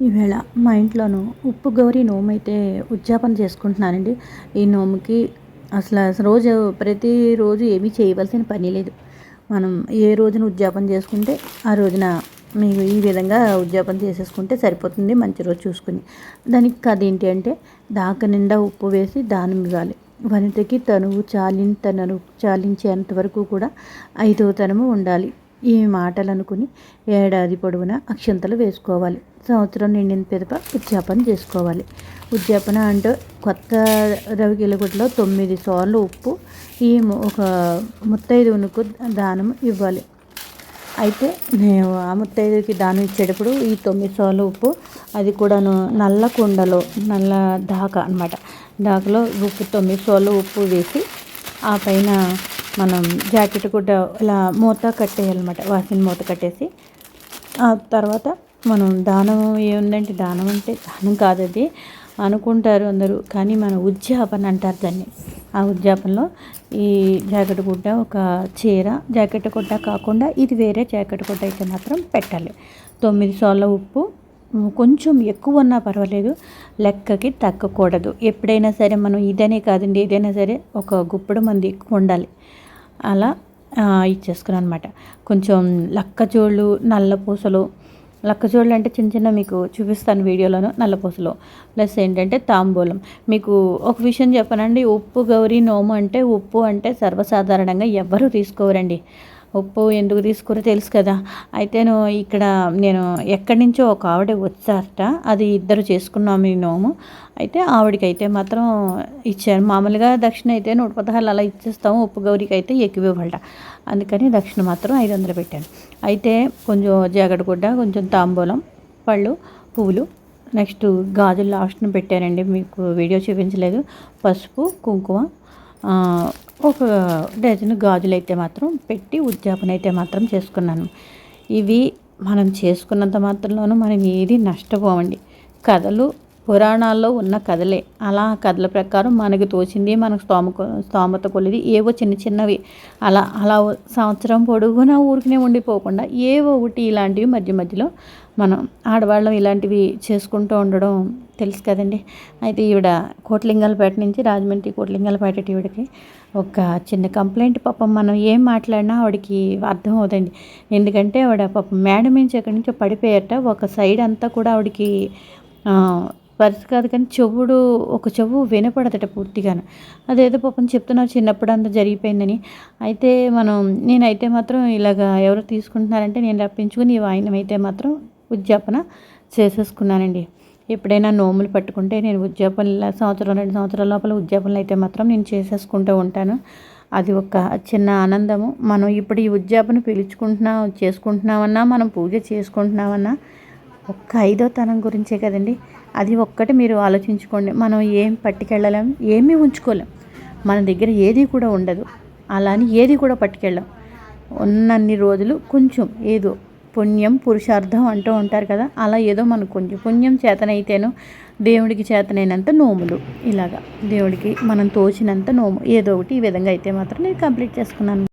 ఈవేళ మా ఇంట్లోనూ ఉప్పు గౌరీ నోము అయితే ఉద్యాపన చేసుకుంటున్నానండి ఈ నోముకి అసలు రోజు ప్రతిరోజు ఏమీ చేయవలసిన పని లేదు. మనం ఏ రోజున ఉద్యాపన చేసుకుంటే ఆ రోజున మీకు ఈ విధంగా ఉద్యాపన చేసేసుకుంటే సరిపోతుంది మంచి రోజు చూసుకుని. దానికి కథ ఏంటి అంటే దాక నిండా ఉప్పు వేసి దానం ఇవ్వాలి. వనితకి తనువు చాలిన తనను చాలించేంత వరకు కూడా ఐదవ తనము ఉండాలి. ఈ మాటలనుకుని ఏడాది పొడవునా అక్షంతలు వేసుకోవాలి. సంవత్సరం నిండిన పిదప ఉద్యాపన చేసుకోవాలి. ఉద్యాపన అంటే కొత్త రవికిలగుడ్లో తొమ్మిది సార్లు ఉప్పు ఈ ఒక ముత్తైదువునకు దానం ఇవ్వాలి. అయితే నేను ఆ ముత్తైదుకి దానం ఇచ్చేటప్పుడు ఈ తొమ్మిది సార్లు ఉప్పు అది కూడాను నల్ల కుండలో నల్ల దాక అనమాట దాకలో ఉప్పు తొమ్మిది సార్లు ఉప్పు వేసి ఆ పైన మనం జాకెట్ కూడా ఇలా మూత కట్టేయాలన్నమాట వాసిన మూత కట్టేసి. ఆ తర్వాత మనం దానం ఏముందంటే దానం అంటే దానం కాదు అది అనుకుంటారు అందరూ కానీ మన ఉద్యాపన అంటారు దాన్ని. ఆ ఉద్యాపనలో ఈ జాకెట్ గుడ్డ ఒక చీర జాకెట్ గుడ్డ కాకుండా ఇది వేరే జాకెట్ గుడ్డ అయితే మాత్రం పెట్టాలి. తొమ్మిది సార్ల ఉప్పు కొంచెం ఎక్కువ ఉన్నా పర్వాలేదు లెక్కకి తగ్గకూడదు. ఎప్పుడైనా సరే మనం ఇదనే కాదండి ఏదైనా సరే ఒక గుప్పడు మంది ఎక్కువ ఉండాలి. అలా ఇచ్చేసుకున్నాను అనమాట కొంచెం లక్కచోళ్ళు నల్ల పూసలు లక్కజోళ్ళు అంటే చిన్న చిన్న మీకు చూపిస్తాను వీడియోలోను నల్లపూసలు. ప్లస్ ఏంటంటే తాంబూలం. మీకు ఒక విషయం చెప్పనండి ఉప్పు గౌరీ నోము అంటే ఉప్పు అంటే సర్వసాధారణంగా ఎవ్వరూ తీసుకోరండి. ఉప్పు ఎందుకు తీసుకురో తెలుసు కదా. అయితే ఇక్కడ నేను ఎక్కడి నుంచో ఒక ఆవిడ వచ్చారట. అది ఇద్దరు చేసుకున్నాము ఈ నోము. అయితే ఆవిడకైతే మాత్రం ఇచ్చాను మామూలుగా దక్షిణ అయితే నూట పదహారు అలా ఇచ్చేస్తాము. ఉప్పు గౌరికి అయితే ఎక్కువ ఇవ్వాలట. అందుకని దక్షిణ మాత్రం ఐదు వందలు పెట్టాను. అయితే కొంచెం జాగడగుడ్డ కొంచెం తాంబూలం పళ్ళు పువ్వులు. నెక్స్ట్ గాజులు లాస్ట్ను పెట్టానండి. మీకు వీడియో చూపించలేదు. పసుపు కుంకుమ ఒక డజన్ గాజులు అయితే మాత్రం పెట్టి ఉద్యాపన అయితే మాత్రం చేసుకున్నాను. ఇవి మనం చేసుకున్నంత మాత్రంలోనూ మనం ఏది నష్టపోవండి కథలు పురాణాల్లో ఉన్న కథలే. అలా కథల ప్రకారం మనకు తోచింది మనకు స్తోమ స్తోమత కొలిది ఏవో చిన్న చిన్నవి. అలా అలా సంవత్సరం పొడుగునా ఊరికనే ఉండిపోకుండా ఏవో ఒకటి ఇలాంటివి మధ్య మధ్యలో మనం ఆడవాళ్ళం ఇలాంటివి చేసుకుంటూ ఉండడం తెలుసు కదండి. అయితే ఈవిడ కోట్లింగాలపేట నుంచి రాజమండ్రి కోట్లింగాలపేట ఈవిడకి ఒక చిన్న కంప్లైంట్ పాపం మనం ఏం మాట్లాడినా ఆవిడకి అర్థం అవుతుంది ఎందుకంటే ఆవిడ పాపం మేడం నుంచి ఎక్కడి నుంచో పడిపోయట ఒక సైడ్ అంతా కూడా ఆవిడకి పరిస్థితి కాదు కానీ చెవుడు ఒక చెవు వినపడదట పూర్తిగాను. అదేదో పాపం చెప్తున్నారు చిన్నప్పుడు అంతా జరిగిపోయిందని. అయితే మనం నేనైతే మాత్రం ఇలాగా ఎవరు తీసుకుంటున్నారంటే నేను రప్పించుకుని వాయినం అయితే మాత్రం ఉద్యాపన చేసేసుకున్నానండి. ఎప్పుడైనా నోములు పట్టుకుంటే నేను ఉద్యాపనలు సంవత్సరం రెండు సంవత్సరాల లోపల ఉద్యాపనలు అయితే మాత్రం నేను చేసేసుకుంటూ ఉంటాను. అది ఒక చిన్న ఆనందము. మనం ఇప్పుడు ఈ ఉద్యాపన పిలుచుకుంటున్నా చేసుకుంటున్నామన్నా మనం పూజ చేసుకుంటున్నామన్నా ఒక్క ఐదో తనం గురించే కదండి. అది ఒక్కటి మీరు ఆలోచించుకోండి. మనం ఏం పట్టుకెళ్ళలేం ఏమీ ఉంచుకోలేం. మన దగ్గర ఏది కూడా ఉండదు. అలా అని ఏది కూడా పట్టుకెళ్ళాం. ఉన్నన్ని రోజులు కొంచెం ఏదో పుణ్యం పురుషార్థం అంటూ ఉంటారు కదా. అలా ఏదో మనకు కొంచెం పుణ్యం చేతనైతేనో దేవుడికి చేతనైనంత నోములు. ఇలాగా దేవుడికి మనం తోచినంత నోము. ఏదో ఒకటి ఈ విధంగా అయితే మాత్రం నేను కంప్లీట్ చేసుకున్నాను.